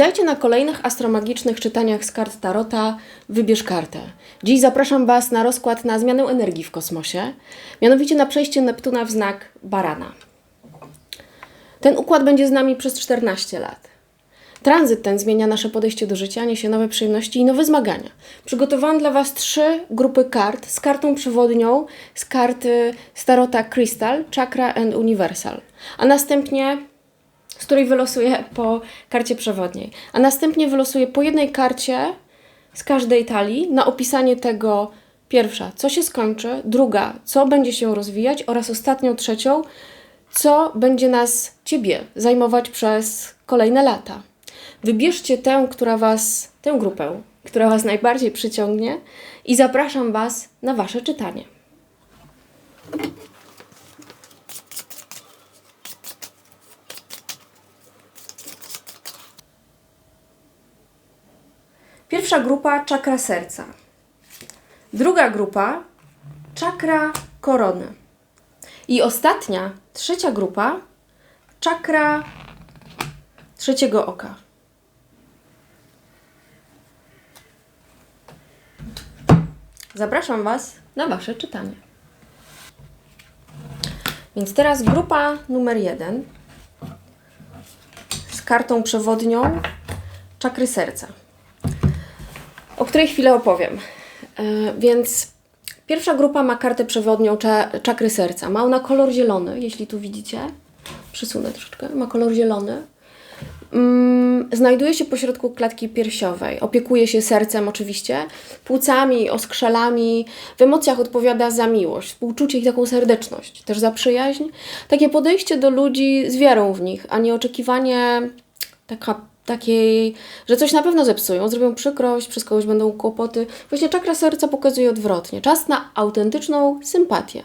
Witajcie na kolejnych astromagicznych czytaniach z kart Tarota Wybierz kartę. Dziś zapraszam Was na rozkład na zmianę energii w kosmosie, mianowicie na przejście Neptuna w znak Barana. Ten układ będzie z nami przez 14 lat. Tranzyt ten zmienia nasze podejście do życia, niesie nowe przyjemności i nowe zmagania. Przygotowałam dla Was trzy grupy kart z kartą przewodnią z karty Starota Crystal, Chakra and Universal, a następnie z której wylosuję po karcie przewodniej. A następnie wylosuję po jednej karcie z każdej talii na opisanie tego pierwsza, co się skończy, druga, co będzie się rozwijać oraz ostatnią, trzecią, co będzie nas, Ciebie, zajmować przez kolejne lata. Wybierzcie tę, która Was, tę grupę, która Was najbardziej przyciągnie i zapraszam Was na Wasze czytanie. Pierwsza grupa czakra serca. Druga grupa czakra korony. I ostatnia, trzecia grupa czakra trzeciego oka. Zapraszam Was na Wasze czytanie. Więc teraz grupa numer jeden z kartą przewodnią czakry serca o której chwilę opowiem. E, więc pierwsza grupa ma kartę przewodnią cza, czakry serca. Ma ona kolor zielony, jeśli tu widzicie. Przesunę troszeczkę. Ma kolor zielony. Mm, znajduje się pośrodku klatki piersiowej. Opiekuje się sercem oczywiście, płucami, oskrzelami. W emocjach odpowiada za miłość, współczucie i taką serdeczność. Też za przyjaźń. Takie podejście do ludzi z wiarą w nich, a nie oczekiwanie taka takiej, że coś na pewno zepsują, zrobią przykrość, przez kogoś będą kłopoty. Właśnie czakra serca pokazuje odwrotnie. Czas na autentyczną sympatię.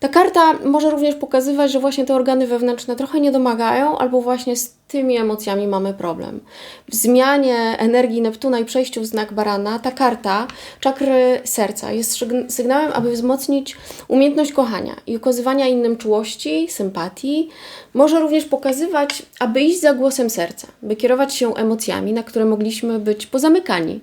Ta karta może również pokazywać, że właśnie te organy wewnętrzne trochę nie domagają, albo właśnie z tymi emocjami mamy problem. W zmianie energii Neptuna i przejściu w znak barana, ta karta czakry serca jest sygnałem, aby wzmocnić umiejętność kochania i okazywania innym czułości, sympatii. Może również pokazywać, aby iść za głosem serca, by kierować się emocjami, na które mogliśmy być pozamykani.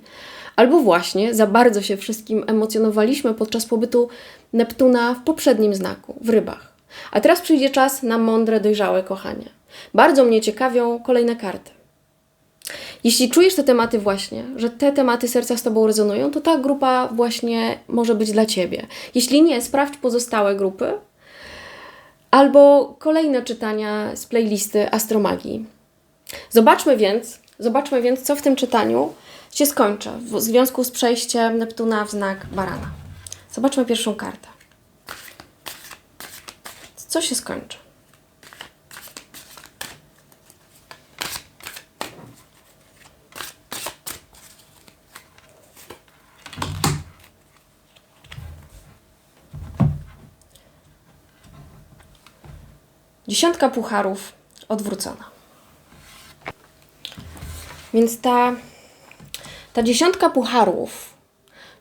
Albo właśnie za bardzo się wszystkim emocjonowaliśmy podczas pobytu Neptuna w poprzednim znaku, w rybach. A teraz przyjdzie czas na mądre, dojrzałe kochanie. Bardzo mnie ciekawią kolejne karty. Jeśli czujesz te tematy właśnie, że te tematy serca z Tobą rezonują, to ta grupa właśnie może być dla Ciebie. Jeśli nie, sprawdź pozostałe grupy albo kolejne czytania z playlisty Astromagii. Zobaczmy więc, zobaczmy więc, co w tym czytaniu się skończy w związku z przejściem Neptuna w znak Barana. Zobaczmy pierwszą kartę. Co się skończy? Dziesiątka pucharów odwrócona. Więc ta, ta dziesiątka pucharów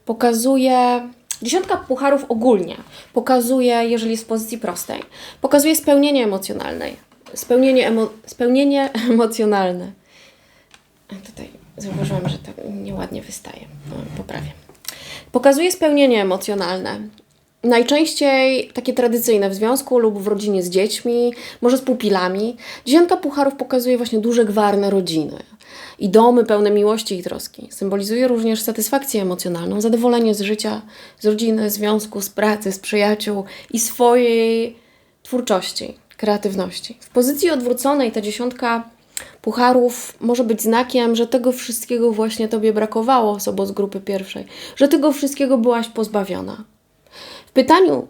pokazuje. Dziesiątka pucharów ogólnie pokazuje, jeżeli jest w pozycji prostej, pokazuje spełnienie emocjonalne. Spełnienie, emo, spełnienie emocjonalne. Tutaj zauważyłam, że to nieładnie wystaje. Poprawię. Pokazuje spełnienie emocjonalne. Najczęściej takie tradycyjne w związku lub w rodzinie z dziećmi, może z pupilami. Dziesiątka pucharów pokazuje właśnie duże, gwarne rodziny i domy pełne miłości i troski. Symbolizuje również satysfakcję emocjonalną, zadowolenie z życia, z rodziny, związku, z pracy, z przyjaciół i swojej twórczości, kreatywności. W pozycji odwróconej ta dziesiątka pucharów może być znakiem, że tego wszystkiego właśnie Tobie brakowało, osobo z grupy pierwszej, że tego wszystkiego byłaś pozbawiona. Pytaniu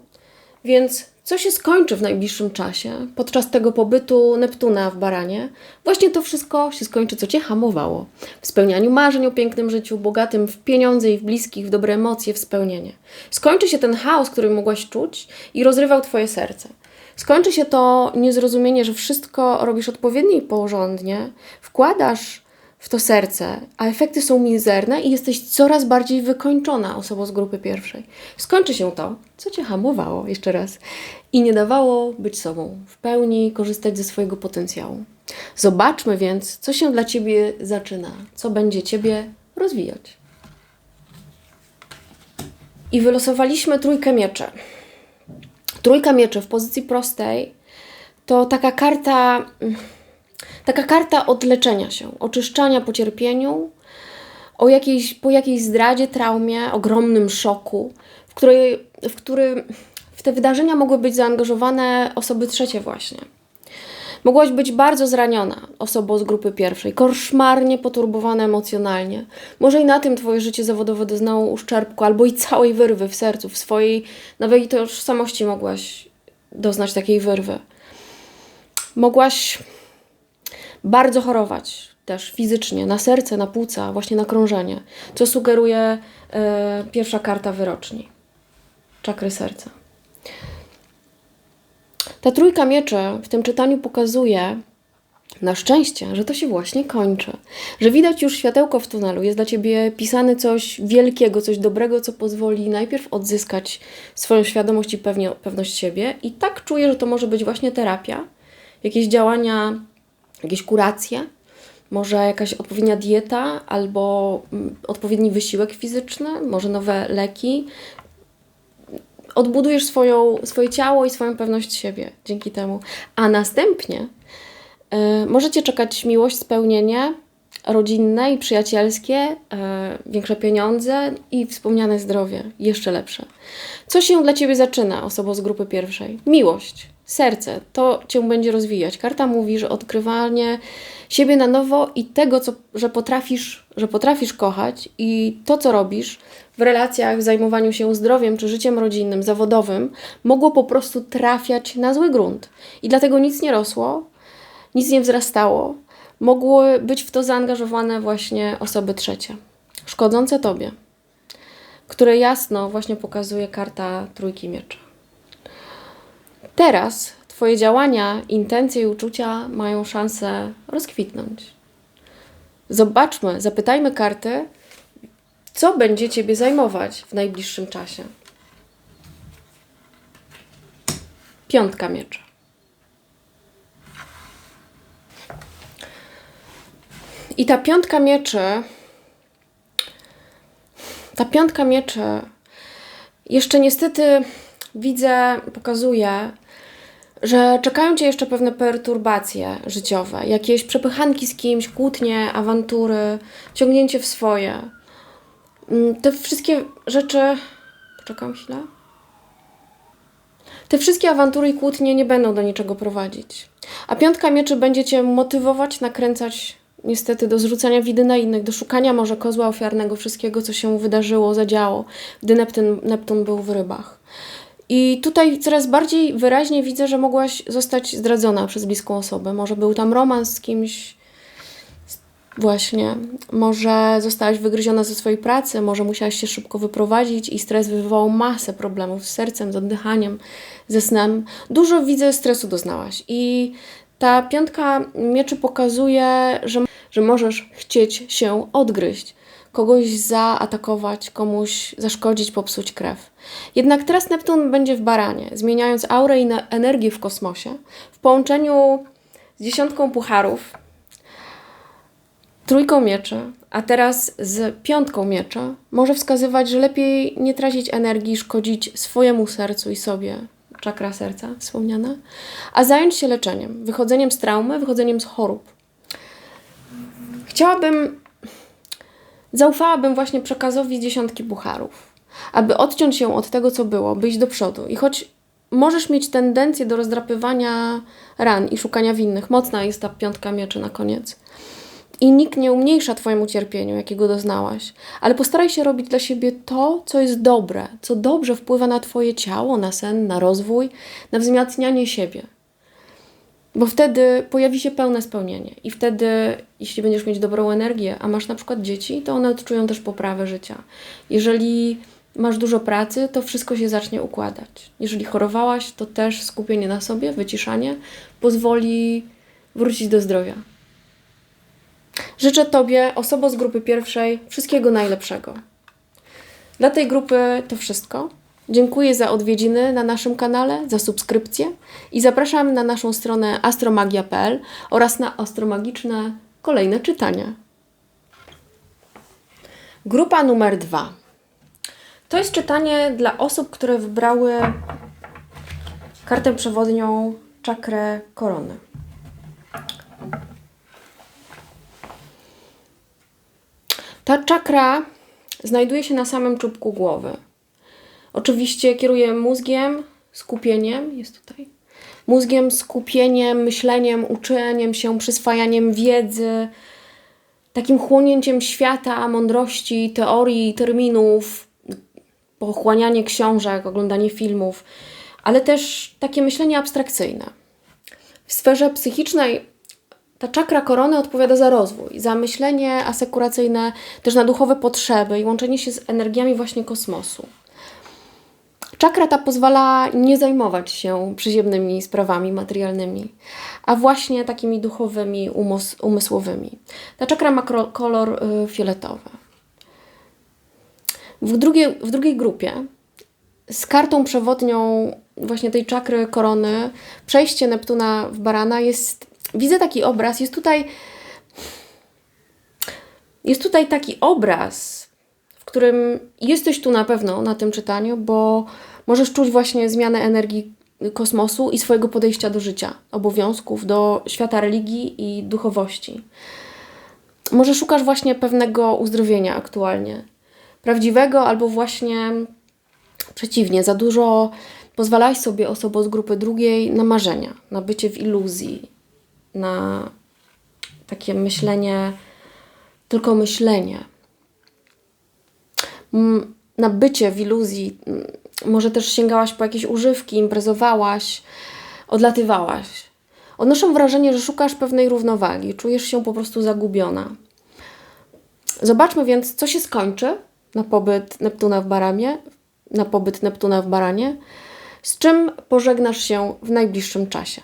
więc, co się skończy w najbliższym czasie podczas tego pobytu Neptuna w Baranie? Właśnie to wszystko się skończy, co Cię hamowało. W spełnianiu marzeń o pięknym życiu, bogatym w pieniądze i w bliskich, w dobre emocje, w spełnienie. Skończy się ten chaos, który mogłaś czuć i rozrywał Twoje serce. Skończy się to niezrozumienie, że wszystko robisz odpowiednio i porządnie, wkładasz w to serce, a efekty są mizerne i jesteś coraz bardziej wykończona osobą z grupy pierwszej. Skończy się to, co cię hamowało, jeszcze raz, i nie dawało być sobą, w pełni korzystać ze swojego potencjału. Zobaczmy więc, co się dla ciebie zaczyna, co będzie ciebie rozwijać. I wylosowaliśmy trójkę miecze. Trójka mieczy w pozycji prostej to taka karta, taka karta odleczenia się, oczyszczania po cierpieniu, o jakiejś, po jakiejś zdradzie, traumie, ogromnym szoku, w, której, w którym w te wydarzenia mogły być zaangażowane osoby trzecie właśnie. Mogłaś być bardzo zraniona osobą z grupy pierwszej, koszmarnie poturbowana emocjonalnie. Może i na tym Twoje życie zawodowe doznało uszczerbku, albo i całej wyrwy w sercu, w swojej nowej tożsamości mogłaś doznać takiej wyrwy. Mogłaś bardzo chorować też fizycznie, na serce, na płuca, właśnie na krążenie, co sugeruje e, pierwsza karta wyroczni czakry serca. Ta trójka mieczy w tym czytaniu pokazuje, na szczęście, że to się właśnie kończy. Że widać już światełko w tunelu, jest dla ciebie pisane coś wielkiego, coś dobrego, co pozwoli najpierw odzyskać swoją świadomość i pewność siebie. I tak czuję, że to może być właśnie terapia, jakieś działania, jakieś kuracje, może jakaś odpowiednia dieta albo mm, odpowiedni wysiłek fizyczny, może nowe leki, odbudujesz swoją, swoje ciało i swoją pewność siebie dzięki temu. A następnie y, możecie czekać miłość, spełnienie rodzinne i przyjacielskie, y, większe pieniądze i wspomniane zdrowie, jeszcze lepsze. Co się dla Ciebie zaczyna, osoba z grupy pierwszej? Miłość, serce, to Cię będzie rozwijać. Karta mówi, że odkrywanie siebie na nowo i tego, co, że, potrafisz, że potrafisz kochać i to, co robisz, w relacjach, w zajmowaniu się zdrowiem czy życiem rodzinnym, zawodowym, mogło po prostu trafiać na zły grunt. I dlatego nic nie rosło, nic nie wzrastało. Mogły być w to zaangażowane właśnie osoby trzecie, szkodzące tobie, które jasno właśnie pokazuje karta trójki miecza. Teraz Twoje działania, intencje i uczucia mają szansę rozkwitnąć. Zobaczmy, zapytajmy karty, co będzie Ciebie zajmować w najbliższym czasie? Piątka miecza. I ta piątka mieczy, ta piątka mieczy jeszcze niestety widzę, pokazuje, że czekają Cię jeszcze pewne perturbacje życiowe, jakieś przepychanki z kimś, kłótnie, awantury, ciągnięcie w swoje. Mm, te wszystkie rzeczy. Poczekam chwilę. Te wszystkie awantury i kłótnie nie będą do niczego prowadzić. A piątka mieczy będzie cię motywować, nakręcać niestety do zrzucania widy na innych, do szukania może kozła ofiarnego wszystkiego, co się wydarzyło, zadziało, gdy Neptun, Neptun był w rybach. I tutaj coraz bardziej wyraźnie widzę, że mogłaś zostać zdradzona przez bliską osobę. Może był tam romans z kimś, Właśnie. Może zostałaś wygryziona ze swojej pracy, może musiałaś się szybko wyprowadzić i stres wywołał masę problemów z sercem, z oddychaniem, ze snem. Dużo widzę stresu doznałaś i ta piątka mieczy pokazuje, że, że możesz chcieć się odgryźć, kogoś zaatakować, komuś zaszkodzić, popsuć krew. Jednak teraz Neptun będzie w baranie, zmieniając aurę i energię w kosmosie, w połączeniu z dziesiątką pucharów, trójką mieczy, a teraz z piątką miecza, może wskazywać, że lepiej nie tracić energii, szkodzić swojemu sercu i sobie, czakra serca wspomniana, a zająć się leczeniem, wychodzeniem z traumy, wychodzeniem z chorób. Chciałabym, zaufałabym właśnie przekazowi dziesiątki bucharów, aby odciąć się od tego, co było, by iść do przodu. I choć możesz mieć tendencję do rozdrapywania ran i szukania winnych, mocna jest ta piątka mieczy na koniec, i nikt nie umniejsza Twojemu cierpieniu, jakiego doznałaś, ale postaraj się robić dla siebie to, co jest dobre, co dobrze wpływa na Twoje ciało, na sen, na rozwój, na wzmacnianie siebie. Bo wtedy pojawi się pełne spełnienie. I wtedy, jeśli będziesz mieć dobrą energię, a masz na przykład dzieci, to one odczują też poprawę życia. Jeżeli masz dużo pracy, to wszystko się zacznie układać. Jeżeli chorowałaś, to też skupienie na sobie, wyciszanie pozwoli wrócić do zdrowia. Życzę Tobie, osobo z grupy pierwszej, wszystkiego najlepszego. Dla tej grupy to wszystko. Dziękuję za odwiedziny na naszym kanale, za subskrypcję i zapraszam na naszą stronę astromagia.pl oraz na astromagiczne kolejne czytania. Grupa numer dwa. To jest czytanie dla osób, które wybrały kartę przewodnią czakrę korony. Ta czakra znajduje się na samym czubku głowy. Oczywiście kieruje mózgiem, skupieniem, jest tutaj. Mózgiem, skupieniem, myśleniem, uczeniem się, przyswajaniem wiedzy, takim chłonięciem świata, mądrości, teorii, terminów, pochłanianie książek, oglądanie filmów, ale też takie myślenie abstrakcyjne. W sferze psychicznej ta czakra korony odpowiada za rozwój, za myślenie asekuracyjne, też na duchowe potrzeby i łączenie się z energiami właśnie kosmosu. Czakra ta pozwala nie zajmować się przyziemnymi sprawami materialnymi, a właśnie takimi duchowymi, umysłowymi. Ta czakra ma kolor y, fioletowy. W w drugiej grupie z kartą przewodnią właśnie tej czakry korony przejście Neptuna w barana jest, widzę taki obraz, jest tutaj jest tutaj taki obraz którym jesteś tu na pewno na tym czytaniu, bo możesz czuć właśnie zmianę energii kosmosu i swojego podejścia do życia, obowiązków, do świata religii i duchowości. Może szukasz właśnie pewnego uzdrowienia aktualnie, prawdziwego albo właśnie przeciwnie, za dużo pozwalałeś sobie osobą z grupy drugiej na marzenia, na bycie w iluzji, na takie myślenie, tylko myślenie na bycie w iluzji. Może też sięgałaś po jakieś używki, imprezowałaś, odlatywałaś. Odnoszę wrażenie, że szukasz pewnej równowagi, czujesz się po prostu zagubiona. Zobaczmy więc, co się skończy na pobyt Neptuna w Baramie, na pobyt Neptuna w Baranie, z czym pożegnasz się w najbliższym czasie.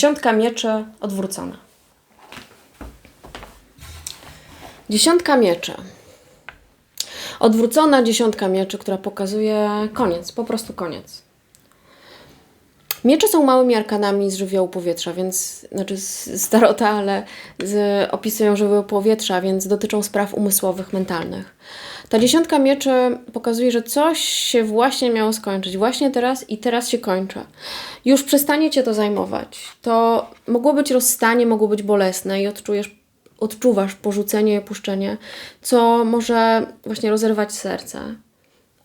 Dziesiątka mieczy odwrócona. Dziesiątka mieczy. Odwrócona dziesiątka mieczy, która pokazuje koniec, po prostu koniec. Miecze są małymi arkanami z żywiołu powietrza, więc, znaczy z starota, ale z, opisują żywioł powietrza, więc dotyczą spraw umysłowych, mentalnych. Ta dziesiątka mieczy pokazuje, że coś się właśnie miało skończyć, właśnie teraz i teraz się kończy. Już przestanie cię to zajmować. To mogło być rozstanie, mogło być bolesne i odczujesz, odczuwasz porzucenie i opuszczenie, co może właśnie rozerwać serce.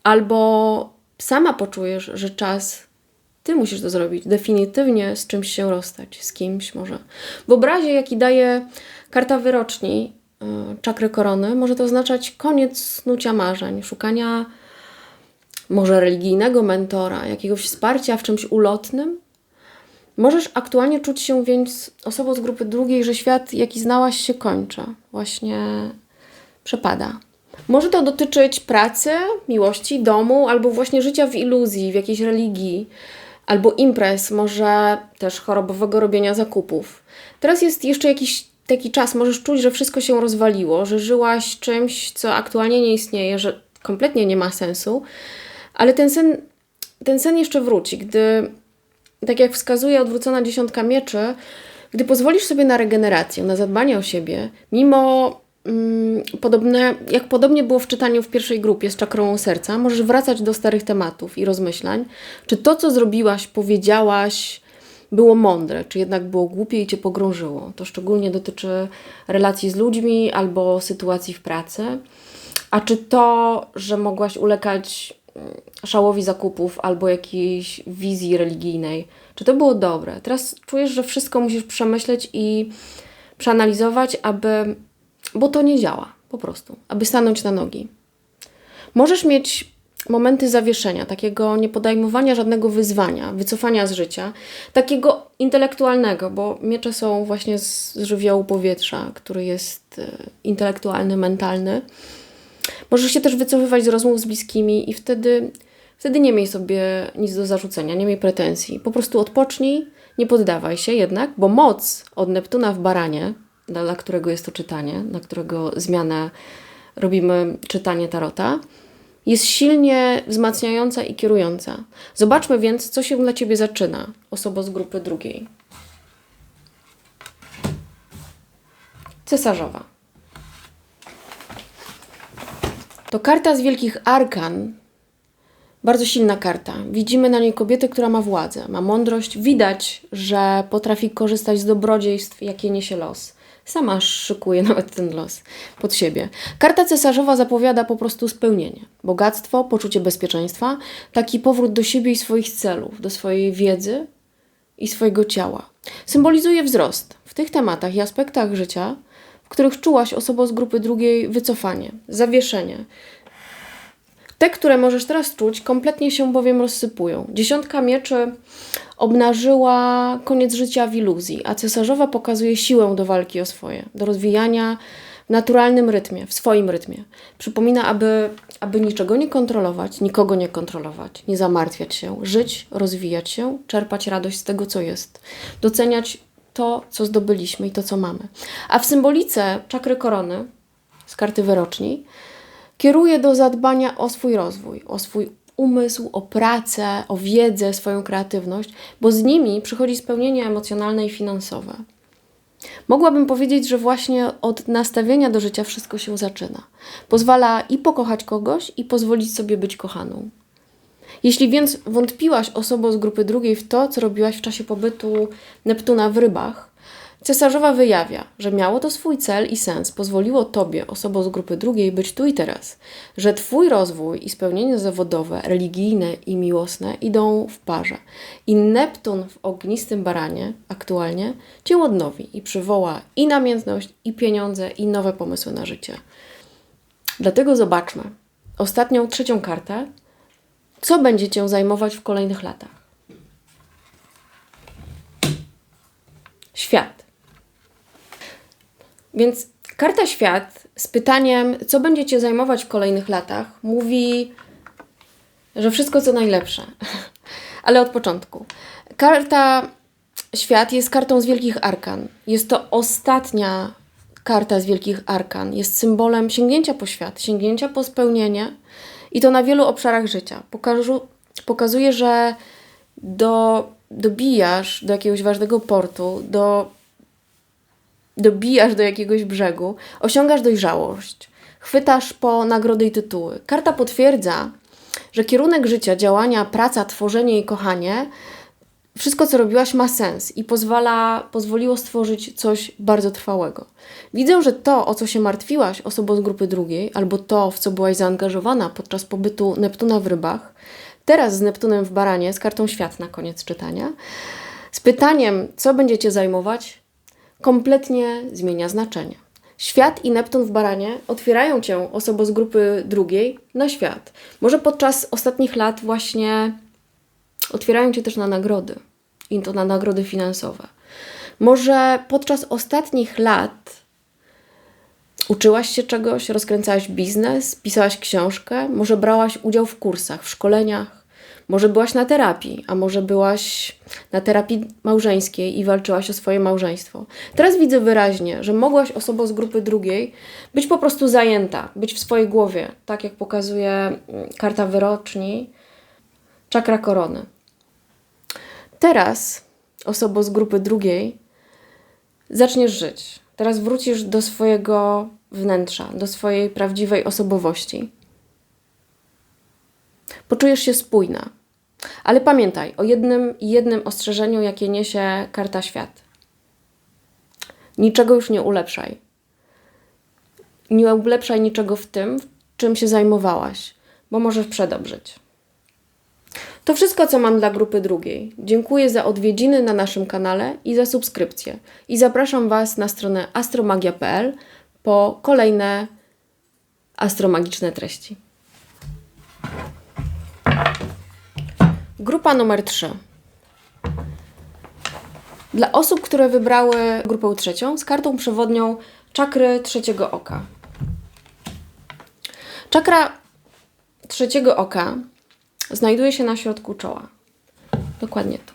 Albo sama poczujesz, że czas ty musisz to zrobić. Definitywnie z czymś się rozstać, z kimś może. W obrazie, jaki daje karta wyroczni, czakry korony, może to oznaczać koniec snucia marzeń, szukania może religijnego mentora, jakiegoś wsparcia w czymś ulotnym. Możesz aktualnie czuć się więc osobą z grupy drugiej, że świat, jaki znałaś, się kończy. Właśnie przepada. Może to dotyczyć pracy, miłości, domu, albo właśnie życia w iluzji, w jakiejś religii, albo imprez, może też chorobowego robienia zakupów. Teraz jest jeszcze jakiś taki czas, możesz czuć, że wszystko się rozwaliło, że żyłaś czymś, co aktualnie nie istnieje, że kompletnie nie ma sensu, ale ten sen, ten sen jeszcze wróci, gdy, tak jak wskazuje odwrócona dziesiątka mieczy, gdy pozwolisz sobie na regenerację, na zadbanie o siebie, mimo Mm, podobne, jak podobnie było w czytaniu w pierwszej grupie z czakrą serca, możesz wracać do starych tematów i rozmyślań, czy to, co zrobiłaś, powiedziałaś, było mądre, czy jednak było głupie i cię pogrążyło. To szczególnie dotyczy relacji z ludźmi albo sytuacji w pracy. A czy to, że mogłaś ulegać mm, szałowi zakupów albo jakiejś wizji religijnej, czy to było dobre? Teraz czujesz, że wszystko musisz przemyśleć i przeanalizować, aby bo to nie działa, po prostu, aby stanąć na nogi. Możesz mieć momenty zawieszenia, takiego niepodejmowania żadnego wyzwania, wycofania z życia, takiego intelektualnego, bo miecze są właśnie z żywiołu powietrza, który jest e, intelektualny, mentalny. Możesz się też wycofywać z rozmów z bliskimi i wtedy, wtedy nie miej sobie nic do zarzucenia, nie miej pretensji. Po prostu odpocznij, nie poddawaj się jednak, bo moc od Neptuna w baranie, dla, dla którego jest to czytanie, na którego zmianę robimy czytanie tarota, jest silnie wzmacniająca i kierująca. Zobaczmy więc, co się dla Ciebie zaczyna, osoba z grupy drugiej. Cesarzowa. To karta z wielkich arkan. Bardzo silna karta. Widzimy na niej kobietę, która ma władzę, ma mądrość. Widać, że potrafi korzystać z dobrodziejstw, jakie niesie los. Sama szykuje nawet ten los pod siebie. Karta cesarzowa zapowiada po prostu spełnienie. Bogactwo, poczucie bezpieczeństwa, taki powrót do siebie i swoich celów, do swojej wiedzy i swojego ciała. Symbolizuje wzrost w tych tematach i aspektach życia, w których czułaś osobą z grupy drugiej wycofanie, zawieszenie. Te, które możesz teraz czuć, kompletnie się bowiem rozsypują. Dziesiątka mieczy obnażyła koniec życia w iluzji, a cesarzowa pokazuje siłę do walki o swoje, do rozwijania w naturalnym rytmie, w swoim rytmie. Przypomina, aby, aby niczego nie kontrolować, nikogo nie kontrolować, nie zamartwiać się, żyć, rozwijać się, czerpać radość z tego, co jest, doceniać to, co zdobyliśmy i to, co mamy. A w symbolice czakry korony z karty wyroczni kieruje do zadbania o swój rozwój, o swój umysł, o pracę, o wiedzę, swoją kreatywność, bo z nimi przychodzi spełnienie emocjonalne i finansowe. Mogłabym powiedzieć, że właśnie od nastawienia do życia wszystko się zaczyna. Pozwala i pokochać kogoś, i pozwolić sobie być kochaną. Jeśli więc wątpiłaś osobą z grupy drugiej w to, co robiłaś w czasie pobytu Neptuna w rybach, Cesarzowa wyjawia, że miało to swój cel i sens, pozwoliło Tobie, osobą z grupy drugiej, być tu i teraz, że Twój rozwój i spełnienie zawodowe, religijne i miłosne idą w parze. I Neptun w ognistym baranie aktualnie Cię odnowi i przywoła i namiętność, i pieniądze, i nowe pomysły na życie. Dlatego zobaczmy ostatnią, trzecią kartę, co będzie Cię zajmować w kolejnych latach. Świat. Więc karta świat z pytaniem, co będziecie zajmować w kolejnych latach, mówi, że wszystko co najlepsze. Ale od początku. Karta świat jest kartą z wielkich arkan. Jest to ostatnia karta z wielkich arkan. Jest symbolem sięgnięcia po świat, sięgnięcia po spełnienie i to na wielu obszarach życia. Pokażu, pokazuje, że do, dobijasz do jakiegoś ważnego portu, do dobijasz do jakiegoś brzegu, osiągasz dojrzałość, chwytasz po nagrody i tytuły. Karta potwierdza, że kierunek życia, działania, praca, tworzenie i kochanie, wszystko co robiłaś ma sens i pozwala, pozwoliło stworzyć coś bardzo trwałego. Widzę, że to, o co się martwiłaś osobą z grupy drugiej, albo to, w co byłaś zaangażowana podczas pobytu Neptuna w rybach, teraz z Neptunem w baranie, z kartą świat na koniec czytania, z pytaniem, co będziecie zajmować, kompletnie zmienia znaczenie. Świat i Neptun w baranie otwierają cię, osobo z grupy drugiej, na świat. Może podczas ostatnich lat właśnie otwierają cię też na nagrody i to na nagrody finansowe. Może podczas ostatnich lat uczyłaś się czegoś, rozkręcałaś biznes, pisałaś książkę, może brałaś udział w kursach, w szkoleniach, może byłaś na terapii, a może byłaś na terapii małżeńskiej i walczyłaś o swoje małżeństwo. Teraz widzę wyraźnie, że mogłaś osobą z grupy drugiej być po prostu zajęta, być w swojej głowie, tak jak pokazuje mm, karta wyroczni, czakra korony. Teraz osobą z grupy drugiej zaczniesz żyć. Teraz wrócisz do swojego wnętrza, do swojej prawdziwej osobowości. Poczujesz się spójna. Ale pamiętaj o jednym jednym ostrzeżeniu, jakie niesie karta świat. Niczego już nie ulepszaj. Nie ulepszaj niczego w tym, czym się zajmowałaś, bo możesz przedobrzyć. To wszystko, co mam dla grupy drugiej. Dziękuję za odwiedziny na naszym kanale i za subskrypcję. I zapraszam Was na stronę astromagia.pl po kolejne astromagiczne treści. Grupa numer 3. Dla osób, które wybrały grupę trzecią, z kartą przewodnią czakry trzeciego oka. Czakra trzeciego oka znajduje się na środku czoła. Dokładnie to.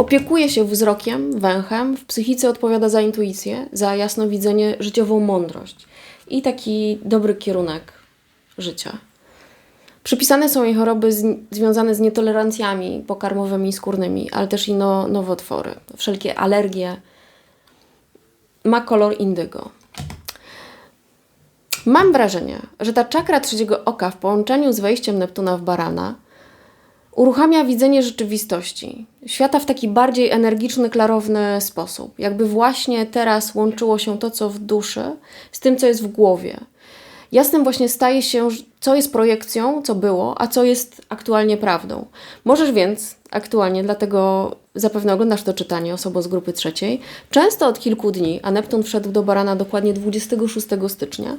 Opiekuje się wzrokiem, węchem, w psychice odpowiada za intuicję, za jasnowidzenie, życiową mądrość i taki dobry kierunek życia. Przypisane są jej choroby z, związane z nietolerancjami pokarmowymi i skórnymi, ale też i no, nowotwory, wszelkie alergie. Ma kolor indygo. Mam wrażenie, że ta czakra trzeciego oka w połączeniu z wejściem Neptuna w barana uruchamia widzenie rzeczywistości, świata w taki bardziej energiczny, klarowny sposób. Jakby właśnie teraz łączyło się to, co w duszy, z tym, co jest w głowie. Jasnym właśnie staje się, co jest projekcją, co było, a co jest aktualnie prawdą. Możesz więc aktualnie, dlatego zapewne oglądasz to czytanie osobo z grupy trzeciej, często od kilku dni, a Neptun wszedł do Barana dokładnie 26 stycznia,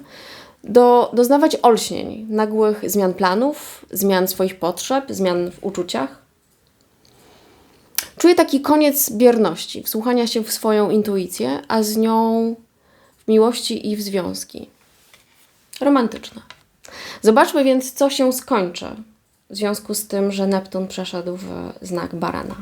do, doznawać olśnień, nagłych zmian planów, zmian swoich potrzeb, zmian w uczuciach. Czuję taki koniec bierności, wsłuchania się w swoją intuicję, a z nią w miłości i w związki. Romantyczne. Zobaczmy więc, co się skończy w związku z tym, że Neptun przeszedł w znak barana.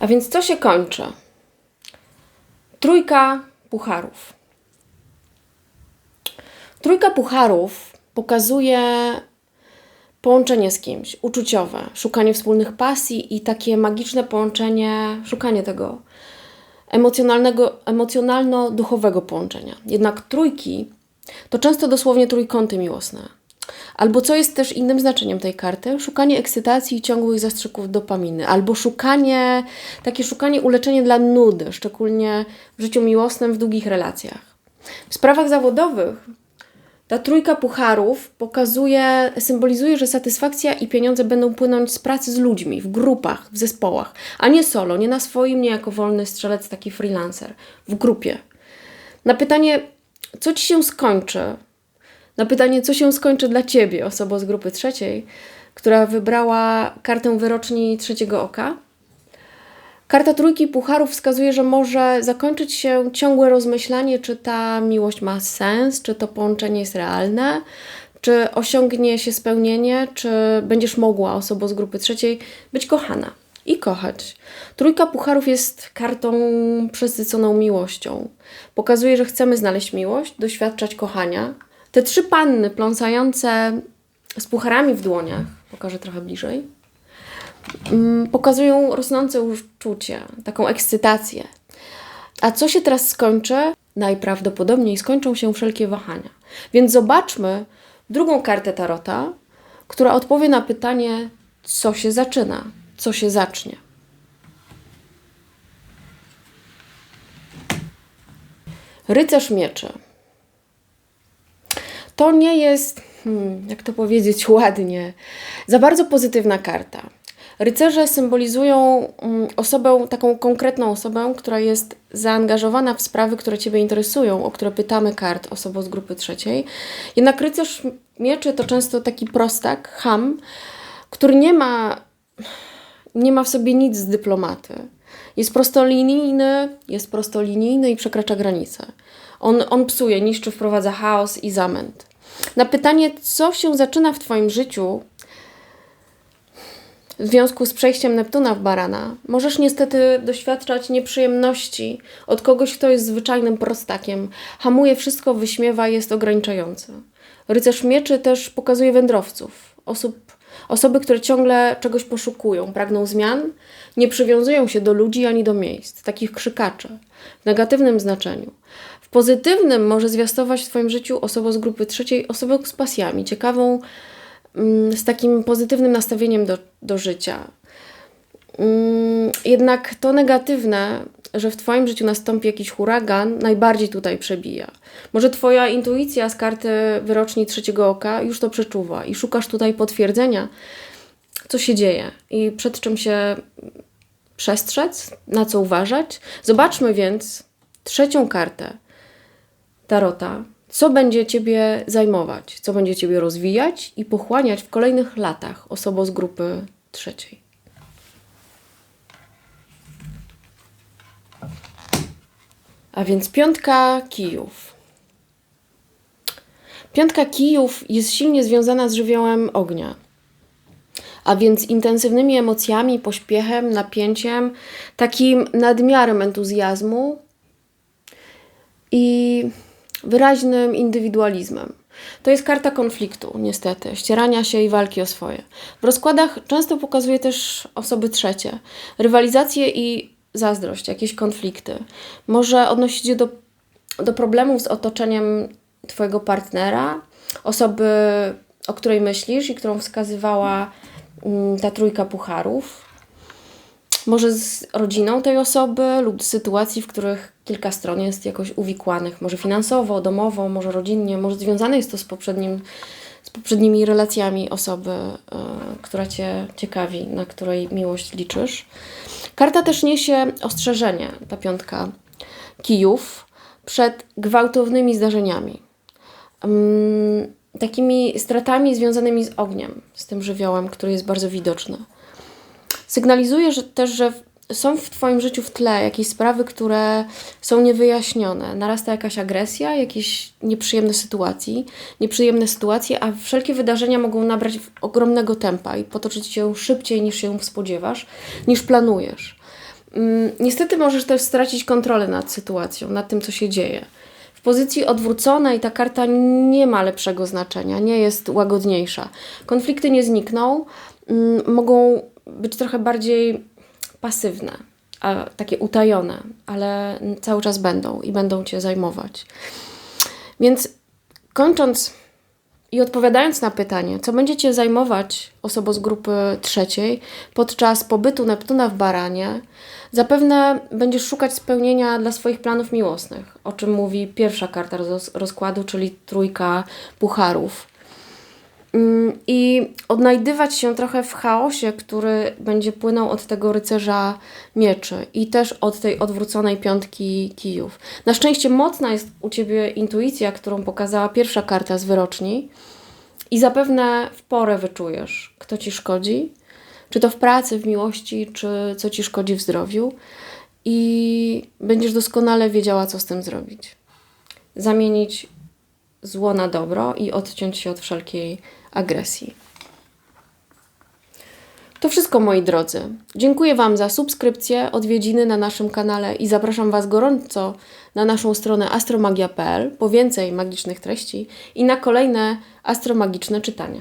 A więc co się kończy? Trójka pucharów. Trójka pucharów pokazuje połączenie z kimś, uczuciowe, szukanie wspólnych pasji i takie magiczne połączenie, szukanie tego emocjonalnego, emocjonalno-duchowego połączenia. Jednak trójki to często dosłownie trójkąty miłosne. Albo co jest też innym znaczeniem tej karty, szukanie ekscytacji i ciągłych zastrzyków dopaminy, albo szukanie, takie szukanie uleczenia dla nudy, szczególnie w życiu miłosnym, w długich relacjach. W sprawach zawodowych ta trójka pucharów pokazuje, symbolizuje, że satysfakcja i pieniądze będą płynąć z pracy z ludźmi, w grupach, w zespołach, a nie solo, nie na swoim, nie jako wolny strzelec, taki freelancer, w grupie. Na pytanie, co ci się skończy, na pytanie, co się skończy dla ciebie, osoba z grupy trzeciej, która wybrała kartę wyroczni trzeciego oka, Karta trójki pucharów wskazuje, że może zakończyć się ciągłe rozmyślanie, czy ta miłość ma sens, czy to połączenie jest realne, czy osiągnie się spełnienie, czy będziesz mogła, osoba z grupy trzeciej, być kochana i kochać. Trójka pucharów jest kartą przesyconą miłością. Pokazuje, że chcemy znaleźć miłość, doświadczać kochania. Te trzy panny pląsające z pucharami w dłoniach, pokażę trochę bliżej pokazują rosnące uczucie, taką ekscytację. A co się teraz skończy? Najprawdopodobniej skończą się wszelkie wahania. Więc zobaczmy drugą kartę Tarota, która odpowie na pytanie, co się zaczyna, co się zacznie. Rycerz mieczy. To nie jest, hmm, jak to powiedzieć ładnie, za bardzo pozytywna karta. Rycerze symbolizują mm, osobę, taką konkretną osobę, która jest zaangażowana w sprawy, które Ciebie interesują, o które pytamy kart osobą z grupy trzeciej. Jednak rycerz mieczy to często taki prostak, ham, który nie ma, nie ma w sobie nic z dyplomaty. Jest prostolinijny, jest prostolinijny i przekracza granice. On, on psuje, niszczy, wprowadza chaos i zamęt. Na pytanie, co się zaczyna w Twoim życiu, w związku z przejściem Neptuna w barana, możesz niestety doświadczać nieprzyjemności od kogoś, kto jest zwyczajnym prostakiem, hamuje wszystko, wyśmiewa, jest ograniczający. Rycerz mieczy też pokazuje wędrowców, osób, osoby, które ciągle czegoś poszukują, pragną zmian, nie przywiązują się do ludzi ani do miejsc, takich krzykaczy, w negatywnym znaczeniu. W pozytywnym może zwiastować w Twoim życiu osobę z grupy trzeciej, osobę z pasjami, ciekawą, z takim pozytywnym nastawieniem do, do życia. Mm, jednak to negatywne, że w Twoim życiu nastąpi jakiś huragan, najbardziej tutaj przebija. Może Twoja intuicja z karty wyroczni trzeciego oka już to przeczuwa i szukasz tutaj potwierdzenia, co się dzieje i przed czym się przestrzec, na co uważać. Zobaczmy więc trzecią kartę Tarota. Co będzie Ciebie zajmować, co będzie Ciebie rozwijać i pochłaniać w kolejnych latach osobo z grupy trzeciej. A więc piątka kijów. Piątka kijów jest silnie związana z żywiołem ognia a więc intensywnymi emocjami, pośpiechem, napięciem, takim nadmiarem entuzjazmu i wyraźnym indywidualizmem. To jest karta konfliktu, niestety, ścierania się i walki o swoje. W rozkładach często pokazuje też osoby trzecie, rywalizację i zazdrość, jakieś konflikty. Może odnosić się do, do problemów z otoczeniem Twojego partnera, osoby, o której myślisz i którą wskazywała mm, ta trójka pucharów. Może z rodziną tej osoby lub z sytuacji, w których kilka stron jest jakoś uwikłanych, może finansowo, domowo, może rodzinnie, może związane jest to z, poprzednim, z poprzednimi relacjami osoby, y, która Cię ciekawi, na której miłość liczysz. Karta też niesie ostrzeżenie, ta piątka kijów, przed gwałtownymi zdarzeniami. Mm, takimi stratami związanymi z ogniem, z tym żywiołem, który jest bardzo widoczny. Sygnalizuje że też, że są w Twoim życiu w tle jakieś sprawy, które są niewyjaśnione. Narasta jakaś agresja, jakieś nieprzyjemne sytuacje, nieprzyjemne sytuacje, a wszelkie wydarzenia mogą nabrać ogromnego tempa i potoczyć się szybciej niż się spodziewasz, niż planujesz. Mm, Niestety możesz też stracić kontrolę nad sytuacją, nad tym, co się dzieje. W pozycji odwróconej ta karta nie ma lepszego znaczenia, nie jest łagodniejsza. Konflikty nie znikną, mm, mogą być trochę bardziej pasywne, a takie utajone, ale cały czas będą i będą cię zajmować. Więc kończąc i odpowiadając na pytanie, co będzie cię zajmować osobo z grupy trzeciej podczas pobytu Neptuna w Baranie, zapewne będziesz szukać spełnienia dla swoich planów miłosnych, o czym mówi pierwsza karta roz- rozkładu, czyli trójka pucharów. Mm, I odnajdywać się trochę w chaosie, który będzie płynął od tego rycerza mieczy i też od tej odwróconej piątki kijów. Na szczęście mocna jest u Ciebie intuicja, którą pokazała pierwsza karta z wyroczni i zapewne w porę wyczujesz, kto Ci szkodzi, czy to w pracy, w miłości, czy co Ci szkodzi w zdrowiu i będziesz doskonale wiedziała, co z tym zrobić. Zamienić zło na dobro i odciąć się od wszelkiej agresji. To wszystko, moi drodzy. Dziękuję Wam za subskrypcję, odwiedziny na naszym kanale i zapraszam Was gorąco na naszą stronę astromagia.pl po więcej magicznych treści i na kolejne astromagiczne czytania.